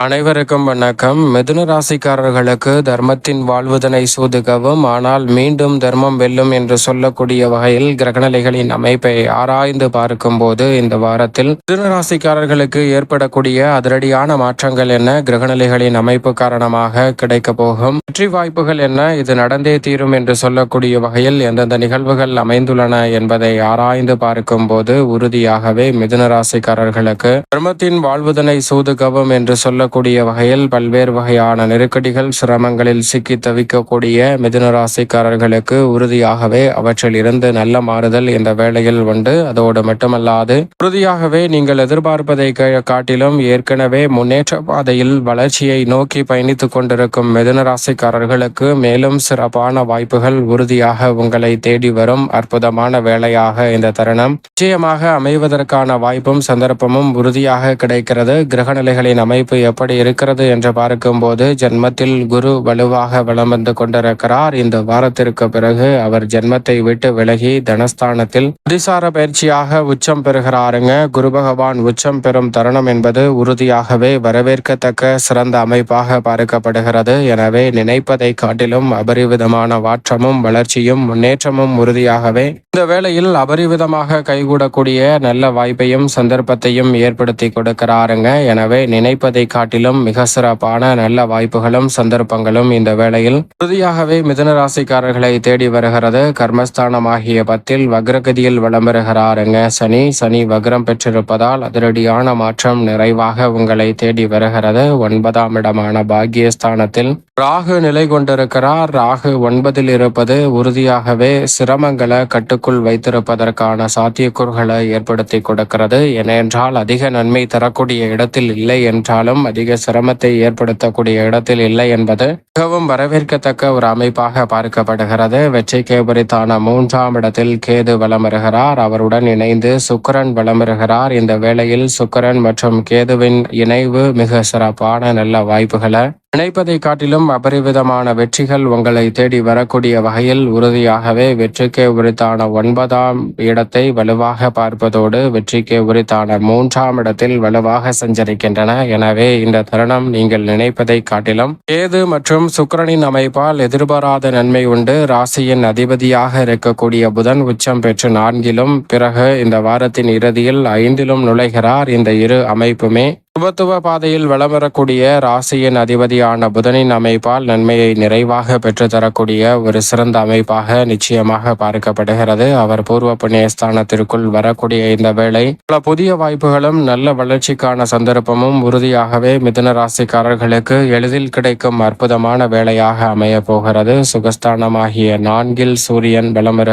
அனைவருக்கும் வணக்கம். மிதுன ராசிக்காரர்களுக்கு தர்மத்தின் வாழ்வுதனை சூதுகவும் ஆனால் மீண்டும் தர்மம் வெல்லும் என்று சொல்லக்கூடிய வகையில் கிரகநிலைகளின் அமைப்பை ஆராய்ந்து பார்க்கும்போது இந்த வாரத்தில் மிதுன ராசிக்காரர்களுக்கு ஏற்படக்கூடிய அதிரடியான மாற்றங்கள் என்ன கிரகநிலைகளின் அமைப்பு காரணமாக கிடைக்க போகும் வெற்றி வாய்ப்புகள் என்ன இது நடந்தே தீரும் என்று சொல்லக்கூடிய வகையில் எந்தெந்த நிகழ்வுகள் அமைந்துள்ளன என்பதை ஆராய்ந்து பார்க்கும்போது உறுதியாகவே மிதுன ராசிக்காரர்களுக்கு தர்மத்தின் வாழ்வுதனை சூதுகவும் என்று சொல்ல சொல்லக்கூடிய வகையில் பல்வேறு வகையான நெருக்கடிகள் சிரமங்களில் சிக்கி தவிக்கக்கூடிய மிதுனராசிக்காரர்களுக்கு உறுதியாகவே அவற்றில் இருந்து நல்ல மாறுதல் இந்த வேளையில் உண்டு. அதோடு மட்டுமல்லாது உறுதியாகவே நீங்கள் எதிர்பார்ப்பதை காட்டிலும் ஏற்கனவே முன்னேற்ற பாதையில் வளர்ச்சியை நோக்கி பயணித்துக் கொண்டிருக்கும் மிதுனராசிக்காரர்களுக்கு மேலும் சிறப்பான வாய்ப்புகள் உறுதியாக உங்களை தேடி வரும் அற்புதமான வேலையாக இந்த தருணம். நிச்சயமாக அமைவதற்கான வாய்ப்பும் சந்தர்ப்பமும் உறுதியாக கிடைக்கிறது. கிரகநிலைகளின் அமைப்பு எப்படி இருக்கிறது என்று பார்க்கும்போது ஜென்மத்தில் குரு வலுவாக வளம் வந்து கொண்டிருக்கிறார். இந்த வாரத்திற்கு பிறகு அவர் ஜென்மத்தை விட்டு விலகி தனஸ்தானத்தில் அதிசார பயிற்சியாக உச்சம் பெறுகிறாருங்க. குரு பகவான் உச்சம் பெறும் தருணம் என்பது உறுதியாகவே வரவேற்கத்தக்க சிறந்த அமைப்பாக பார்க்கப்படுகிறது. எனவே நினைப்பதை காட்டிலும் அபரிவிதமான வாற்றமும் வளர்ச்சியும் முன்னேற்றமும் உறுதியாகவே இந்த வேளையில் அபரிவிதமாக கைகூடக்கூடிய நல்ல வாய்ப்பையும் சந்தர்ப்பத்தையும் ஏற்படுத்தி கொடுக்கிறாருங்க. எனவே நினைப்பதை காட்டிலும் மிக சிறப்பான நல்ல வாய்ப்புகளும் சந்தர்ப்பங்களும் இந்த வேளையில் உறுதியாகவே மிதுன ராசிக்காரர்களை தேடி வருகிறது. கர்மஸ்தானமாகிய பத்தில் வக்ரகதியில் வளம் வருகிறாருங்க சனி சனி வக்ரம் பெற்றிருப்பதால் அதிரடியான மாற்றம் நிறைவாக உங்களை தேடி வருகிறது. ஒன்பதாம் இடமான பாக்கியஸ்தானத்தில் ராகு நிலை கொண்டிருக்கிறார். ராகு ஒன்பதில் இருப்பது உறுதியாகவே சிரமங்களை கட்டுக்குள் வைத்திருப்பதற்கான சாத்தியக்கூறுகளை ஏற்படுத்தி கொடுக்கிறது. ஏனென்றால் அதிக நன்மை தரக்கூடிய இடத்தில் இல்லை என்றாலும் அதிக சிரமத்தை ஏற்படுத்தக்கூடிய இடத்தில் இல்லை என்பது மிகவும் வரவேற்கத்தக்க ஒரு அமைப்பாக பார்க்கப்படுகிறது. வெற்றி கேபரித்தான மூன்றாம் இடத்தில் கேது வலம் வருகிறார் அவருடன் இணைந்து சுக்கரன் வலம் வருகிறார் இந்த வேளையில் சுக்கரன் மற்றும் கேதுவின் இணைவு மிக சிறப்பான நல்ல வாய்ப்புகளை நினைப்பதை காட்டிலும் அபரிவிதமான வெற்றிகள் உங்களை தேடி வரக்கூடிய வகையில் உறுதியாகவே வெற்றிக்கு உரித்தான ஒன்பதாம் இடத்தை வலுவாக பார்ப்பதோடு வெற்றிக்கே உரித்தான மூன்றாம் இடத்தில் வலுவாக சஞ்சரிக்கின்றன. எனவே இந்த தருணம் நீங்கள் நினைப்பதை காட்டிலும் ஏது மற்றும் சுக்கரனின் அமைப்பால் எதிர்பாராத நன்மை உண்டு. ராசியின் அதிபதியாக இருக்கக்கூடிய புதன் உச்சம் பெற்று நான்கிலும் பிறகு இந்த வாரத்தின் இறுதியில் ஐந்திலும் நுழைகிறார். இந்த இரு அமைப்புமே சுபத்துவ பாதையில் வளம் வரக்கூடிய ராசியின் அதிபதியான புதனின் அமைப்பால் நன்மையை நிறைவாக பெற்றுத்தரக்கூடிய ஒரு சிறந்த அமைப்பாக நிச்சயமாக பார்க்கப்படுகிறது. அவர் பூர்வ புண்ணியஸ்தானத்திற்குள் வரக்கூடிய இந்த வேளை பல புதிய வாய்ப்புகளும் நல்ல வளர்ச்சிக்கான சந்தர்ப்பமும் உறுதியாகவே மிதுன ராசிக்காரர்களுக்கு எளிதில் கிடைக்கும் அற்புதமான வேலையாக அமைய போகிறது. சுகஸ்தானமாகிய நான்கில் சூரியன் பலம்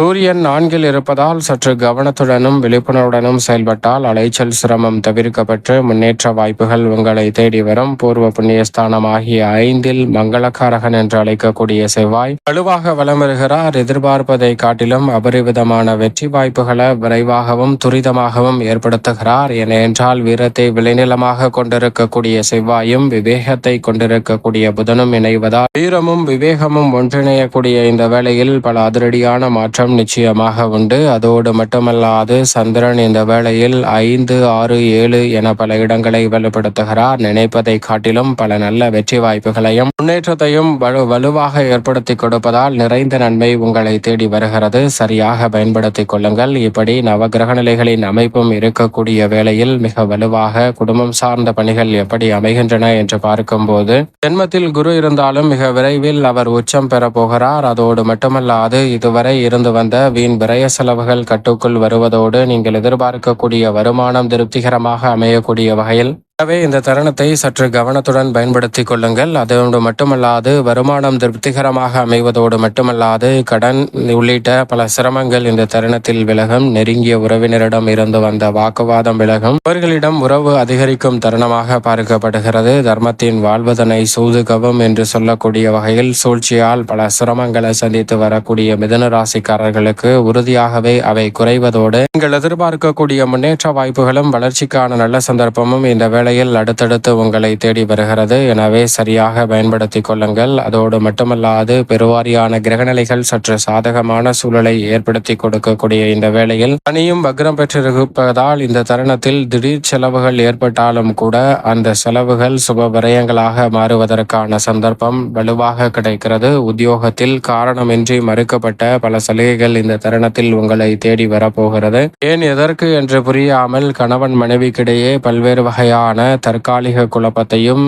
சூரியன் நான்கில் இருப்பதால் சற்று கவனத்துடனும் விழிப்புணர்வுடனும் செயல்பட்டால் அலைச்சல் சிரமம் தவிர்க்கப்பட்டு முன்னே முன்னேற்ற வாய்ப்புகள் உங்களை தேடி வரும். பூர்வ புண்ணியஸ்தானம் ஆகிய ஐந்தில் மங்களக்காரகன் என்று அழைக்கக்கூடிய செவ்வாய் வலுவாக வலம் வருகிறார். எதிர்பார்ப்பதை காட்டிலும் அபரிவிதமான வெற்றி வாய்ப்புகளை விரைவாகவும் துரிதமாகவும் ஏற்படுத்துகிறார். என்றால் வீரத்தை விளைநிலமாக கொண்டிருக்கக்கூடிய செவ்வாயும் விவேகத்தை கொண்டிருக்கக்கூடிய புதனும் இணைவதால் வீரமும் விவேகமும் ஒன்றிணையக்கூடிய இந்த வேளையில் பல அதிரடியான மாற்றம் நிச்சயமாக உண்டு. அதோடு மட்டுமல்லாது சந்திரன் இந்த வேளையில் ஐந்து ஆறு ஏழு என பல இடங்களை வலுப்படுத்துகிறார். நினைப்பதை காட்டிலும் பல நல்ல வெற்றி வாய்ப்புகளையும் முன்னேற்றத்தையும் வலு வலுவாக ஏற்படுத்தி கொடுப்பதால் நிறைந்த நன்மை உங்களை தேடி வருகிறது. சரியாக பயன்படுத்திக் கொள்ளுங்கள். இப்படி நவகிரக நிலைகளின் அமைப்பும் இருக்கக்கூடிய வேளையில் மிக வலுவாக குடும்பம் சார்ந்த பணிகள் எப்படி அமைகின்றன என்று பார்க்கும்போது ஜென்மத்தில் குரு இருந்தாலும் மிக விரைவில் அவர் உச்சம் பெற போகிறார். அதோடு மட்டுமல்லாது இதுவரை இருந்து வந்த வீண் விரய செலவுகள் கட்டுக்குள் வருவதோடு நீங்கள் எதிர்பார்க்கக்கூடிய வருமானம் திருப்திகரமாக அமையக்கூடிய வகையில் எனவே இந்த தருணத்தை சற்று கவனத்துடன் பயன்படுத்தி கொள்ளுங்கள். அதோடு மட்டுமல்லாது வருமானம் திருப்திகரமாக அமைவதோடு மட்டுமல்லாது கடன் உள்ளிட்ட பல சிரமங்கள் இந்த தருணத்தில் விலகும். நெருங்கிய உறவினரிடம் இருந்து வந்த வாக்குவாதம் விலகும். அவர்களிடம் உறவு அதிகரிக்கும் தருணமாக பார்க்கப்படுகிறது. தர்மத்தின் வாழ்வதனை சூதுகவும் என்று சொல்லக்கூடிய வகையில் சூழ்ச்சியால் பல சிரமங்களை சந்தித்து வரக்கூடிய மிதன ராசிக்காரர்களுக்கு உறுதியாகவே அவை குறைவதோடு நீங்கள் எதிர்பார்க்கக்கூடிய முன்னேற்ற வாய்ப்புகளும் வளர்ச்சிக்கான நல்ல சந்தர்ப்பமும் இந்த வேலை வேளையில் அடுத்தடுத்து உங்களை தேடி வருகிறது. எனவே சரியாக பயன்படுத்திக் கொள்ளுங்கள். அதோடு மட்டுமல்லாது பெருவாரியான கிரகநிலைகள் சற்று சாதகமான சூழலை ஏற்படுத்தி கொடுக்கக்கூடிய இந்த வேளையில் பணியும் வக்ரம் பெற்றிருப்பதால் இந்த தருணத்தில் திடீர் செலவுகள் ஏற்பட்டாலும் கூட அந்த செலவுகள் சுப விரயங்களாக மாறுவதற்கான சந்தர்ப்பம் வலுவாக கிடைக்கிறது. உத்தியோகத்தில் காரணமின்றி மறுக்கப்பட்ட பல சலுகைகள் இந்த தருணத்தில் உங்களை தேடி வரப்போகிறது. ஏன் எதற்கு என்று புரியாமல் கணவன் மனைவிக்கிடையே பல்வேறு வகையான தற்காலிக குழப்பத்தையும்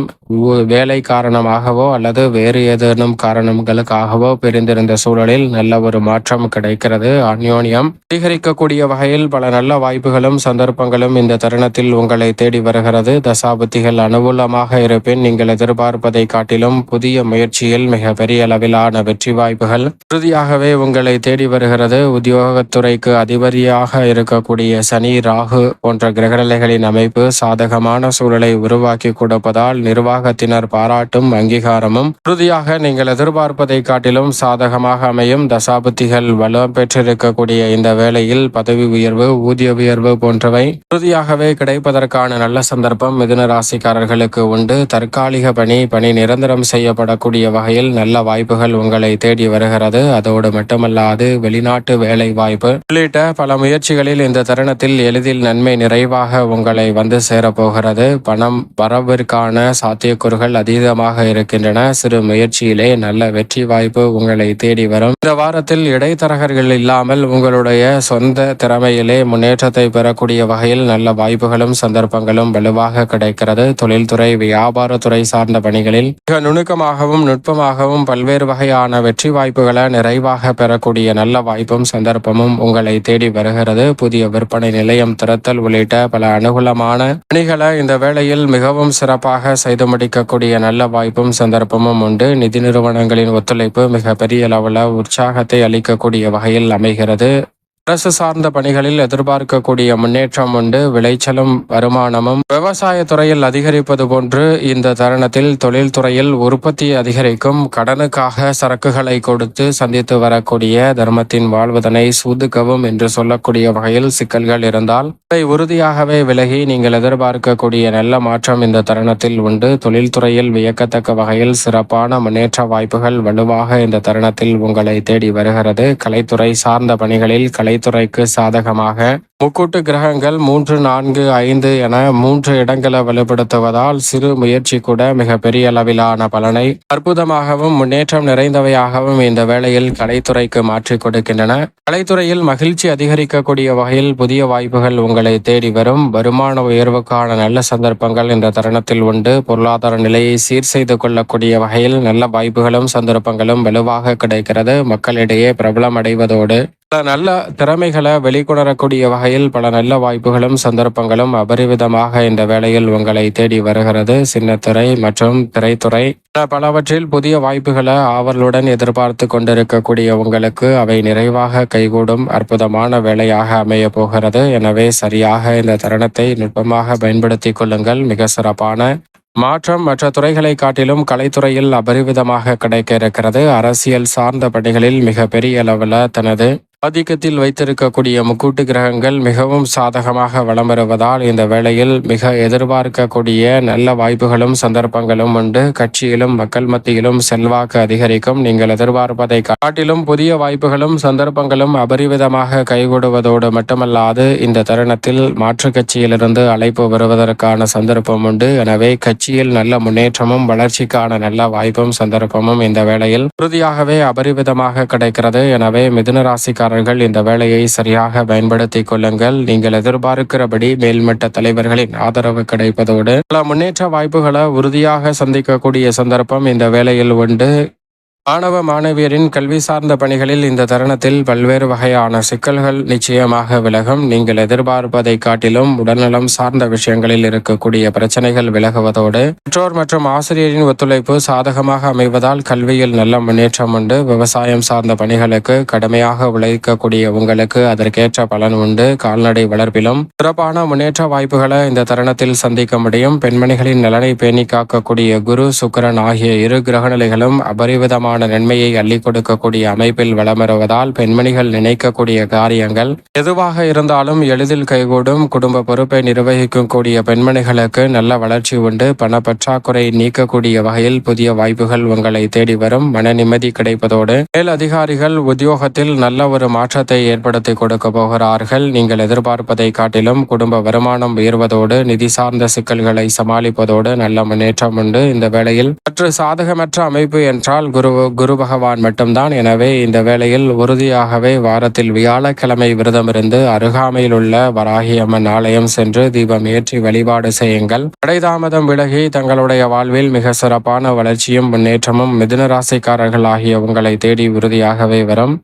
வேலை காரணமாகவோ அல்லது வேறு ஏதேனும் காரணங்களுக்காகவோ பிரிந்திருந்த சூழலில் நல்ல ஒரு மாற்றம் கிடைக்கிறது. அந்யோன்யம். அதிகரிக்கக்கூடிய வகையில் பல நல்ல வாய்ப்புகளும் சந்தர்ப்பங்களும் இந்த தருணத்தில் உங்களை தேடி வருகிறது. தசாபுத்திகள் அனுகூலமாக இருப்பின் நீங்கள் எதிர்பார்ப்பதை காட்டிலும் புதிய முயற்சியில் மிக பெரிய அளவிலான வெற்றி வாய்ப்புகள் உறுதியாகவே உங்களை தேடி வருகிறது. உத்தியோகத்துறைக்கு அதிபதியாக இருக்கக்கூடிய சனி ராகு போன்ற கிரகநிலைகளின் அமைப்பு சாதகமான சூழலை உருவாக்கி கொடுப்பதால் நிர்வாகத்தினர் பாராட்டும் அங்கீகாரமும் உறுதியாக நீங்கள் எதிர்பார்ப்பதை காட்டிலும் சாதகமாக அமையும். தசாபுத்திகள் வலுவம் பெற்றிருக்கக்கூடிய இந்த வேளையில் பதவி உயர்வு ஊதிய உயர்வு போன்றவை உறுதியாகவே கிடைப்பதற்கான நல்ல சந்தர்ப்பம் மிதுன ராசிக்காரர்களுக்கு உண்டு. தற்காலிக பணி பணி நிரந்தரம் செய்யப்படக்கூடிய வகையில் நல்ல வாய்ப்புகள் உங்களை தேடி வருகிறது. அதோடு மட்டுமல்லாது வெளிநாட்டு வேலை வாய்ப்பு உள்ளிட்ட பல முயற்சிகளில் இந்த தருணத்தில் எளிதில் நன்மை நிறைவாக உங்களை வந்து சேரப்போகிறது. பணம் வரவிற்கான சாத்தியக்கூறுகள் அதீதமாக இருக்கின்றன. சிறு முயற்சியிலே நல்ல வெற்றி வாய்ப்பு உங்களை தேடி வரும். இந்த வாரத்தில் இடைத்தரகர்கள் இல்லாமல் உங்களுடைய சொந்த திறமையிலே முன்னேற்றத்தை பெறக்கூடிய வகையில் நல்ல வாய்ப்புகளும் சந்தர்ப்பங்களும் வலுவாக கிடைக்கிறது. தொழில்துறை வியாபாரத்துறை சார்ந்த பணிகளில் மிக நுணுக்கமாகவும் நுட்பமாகவும் பல்வேறு வகையான வெற்றி வாய்ப்புகளை நிறைவாக பெறக்கூடிய நல்ல வாய்ப்பும் சந்தர்ப்பமும் உங்களை தேடி வருகிறது. புதிய விற்பனை நிலையம் திறத்தல் உள்ளிட்ட பல அனுகூலமான பணிகளை இந்த வேளையில் மிகவும் சிறப்பாக செய்து முடிக்கக்கூடிய நல்ல வாய்ப்பும் சந்தர்ப்பமும் உண்டு. நிதி நிறுவனங்களின் ஒத்துழைப்பு மிக பெரிய அளவில் உற்சாகத்தை அளிக்கக்கூடிய வகையில் அமைகிறது. அரசு சார்ந்த பணிகளில் எதிர்பார்க்கக்கூடிய முன்னேற்றம் உண்டு. விளைச்சலும் வருமானமும் விவசாய துறையில் அதிகரிப்பது போன்று இந்த தருணத்தில் தொழில்துறையில் உற்பத்தி அதிகரிக்கும். கடனுக்காக சரக்குகளை கொடுத்து சந்தித்து வரக்கூடிய தர்மத்தின் வாழ்வதனை சூதுக்கவும் என்று சொல்லக்கூடிய வகையில் சிக்கல்கள் இருந்தால் இதை உறுதியாகவே விலகி நீங்கள் எதிர்பார்க்கக்கூடிய நல்ல மாற்றம் இந்த தருணத்தில் உண்டு. தொழில்துறையில் வியக்கத்தக்க வகையில் சிறப்பான முன்னேற்ற வாய்ப்புகள் வலுவாக இந்த தருணத்தில் உங்களை தேடி வருகிறது. கலைத்துறை சார்ந்த பணிகளில் கலை கலைத்துறைக்கு சாதகமாக. முக்கூட்டு கிரகங்கள் மூன்று நான்கு ஐந்து என மூன்று இடங்களை வலுப்படுத்துவதால் சிறு முயற்சி கூட மிக பெரிய அளவிலான பலனை அற்புதமாகவும் முன்னேற்றம் நிறைந்தவையாகவும் இந்த வேளையில் கலைத்துறைக்கு மாற்றிக் கொடுக்கின்றன. கலைத்துறையில் மகிழ்ச்சி அதிகரிக்கக்கூடிய வகையில் புதிய வாய்ப்புகள் உங்களை தேடி வரும். வருமான உயர்வுக்கான நல்ல சந்தர்ப்பங்கள் இந்த தருணத்தில் உண்டு. பொருளாதார நிலையை சீர் செய்து கொள்ளக்கூடிய வகையில் நல்ல வாய்ப்புகளும் சந்தர்ப்பங்களும் வலுவாக கிடைக்கிறது. மக்களிடையே பிரபலம் அடைவதோடு பல நல்ல திறமைகளை வெளிக்கொணரக்கூடிய வகையில் பல நல்ல வாய்ப்புகளும் சந்தர்ப்பங்களும் அபரிவிதமாக இந்த வேளையில் உங்களை தேடி வருகிறது. சின்னத்திரை மற்றும் திரைத்துறை பலவற்றில் புதிய வாய்ப்புகளை ஆவலுடன் எதிர்பார்த்து கொண்டிருக்கக்கூடிய உங்களுக்கு அவை நிறைவாக கைகூடும் அற்புதமான வேலையாக அமைய போகிறது. எனவே சரியாக இந்த தருணத்தை நுட்பமாக பயன்படுத்திக் கொள்ளுங்கள். மிக சிறப்பான மாற்றம் மற்ற துறைகளை காட்டிலும் கலைத்துறையில் அபரிவிதமாக கிடைக்க இருக்கிறது. அரசியல் சார்ந்த பணிகளில் மிக பெரிய அளவில் தனது ஆதிக்கத்தில் வைத்திருக்கக்கூடிய முக்கூட்டு கிரகங்கள் மிகவும் சாதகமாக வலம் வருவதால் இந்த வேளையில் மிக எதிர்பார்க்கக்கூடிய நல்ல வாய்ப்புகளும் சந்தர்ப்பங்களும் உண்டு. கட்சியிலும் மக்கள் மத்தியிலும் செல்வாக்கு அதிகரிக்கும். நீங்கள் எதிர்பார்ப்பதை காட்டிலும் புதிய வாய்ப்புகளும் சந்தர்ப்பங்களும் அபரிவிதமாக கைகூடுவதோடு மட்டுமல்லாது இந்த தருணத்தில் மாற்று கட்சியிலிருந்து அழைப்பு வருவதற்கான சந்தர்ப்பம் உண்டு. எனவே கட்சியில் நல்ல முன்னேற்றமும் வளர்ச்சிக்கான நல்ல வாய்ப்பும் சந்தர்ப்பமும் இந்த வேளையில் உறுதியாகவே அபரிவிதமாக கிடைக்கிறது. எனவே மிதுன ராசிக்காரர்கள் இந்த வேலையை சரியாக பயன்படுத்திக் கொள்ளுங்கள். நீங்கள் எதிர்பார்க்கிறபடி மேல்மட்ட தலைவர்களின் ஆதரவு கிடைப்பதோடு பல முன்னேற்ற வாய்ப்புகளை உறுதியாக சந்திக்கக்கூடிய சந்தர்ப்பம் இந்த வேலையில் உண்டு. மாணவ மாணவியரின் கல்வி சார்ந்த பணிகளில் இந்த தருணத்தில் பல்வேறு வகையான சிக்கல்கள் நிச்சயமாக விலகும். நீங்கள் எதிர்பார்ப்பதை காட்டிலும் உடல்நலம் சார்ந்த விஷயங்களில் இருக்கக்கூடிய பிரச்சனைகள் விலகுவதோடு பெற்றோர் மற்றும் ஆசிரியரின் ஒத்துழைப்பு சாதகமாக அமைவதால் கல்வியில் நல்ல முன்னேற்றம் உண்டு. விவசாயம் சார்ந்த பணிகளுக்கு கடுமையாக உழைக்கக்கூடிய உங்களுக்கு அதற்கேற்ற பலன் உண்டு. கால்நடை வளர்ப்பிலும் சிறப்பான முன்னேற்ற வாய்ப்புகளை இந்த தருணத்தில் சந்திக்க முடியும். பெண்மணிகளின் நலனை பேணி காக்கக்கூடிய குரு சுக்கரன் ஆகிய இரு கிரகநிலைகளும் அபரிவிதமான விதமான நன்மையை அள்ளிக் கொடுக்கக்கூடிய அமைப்பில் வளமருவதால் வருவதால் பெண்மணிகள் நினைக்கக்கூடிய காரியங்கள் எதுவாக இருந்தாலும் எளிதில் கைகூடும். குடும்ப பொறுப்பை நிர்வகிக்கும் கூடிய பெண்மணிகளுக்கு நல்ல வளர்ச்சி உண்டு. பண பற்றாக்குறை நீக்கக்கூடிய வகையில் புதிய வாய்ப்புகள் உங்களை தேடி வரும். மன நிம்மதி கிடைப்பதோடு மேல் அதிகாரிகள் உத்தியோகத்தில் நல்ல ஒரு மாற்றத்தை ஏற்படுத்தி கொடுக்க போகிறார்கள். நீங்கள் எதிர்பார்ப்பதை காட்டிலும் குடும்ப வருமானம் உயர்வதோடு நிதி சார்ந்த சிக்கல்களை சமாளிப்பதோடு நல்ல முன்னேற்றம் உண்டு. இந்த வேளையில் சற்று சாதகமற்ற அமைப்பு என்றால் குரு குரு பகவான் மட்டும்தான். எனவே இந்த வேளையில் உறுதியாகவே வாரத்தில் வியாழக்கிழமை விரதமிருந்து அருகாமையில் உள்ள வராகியம்மன் ஆலயம் சென்று தீபம் ஏற்றி வழிபாடு செய்யுங்கள். தடைதாமதம் விலகி தங்களுடைய வாழ்வில் மிக சிறப்பான வளர்ச்சியும் முன்னேற்றமும் மிதுன ராசிக்காரர்கள் ஆகிய உங்களை தேடி உறுதியாகவே வரும்.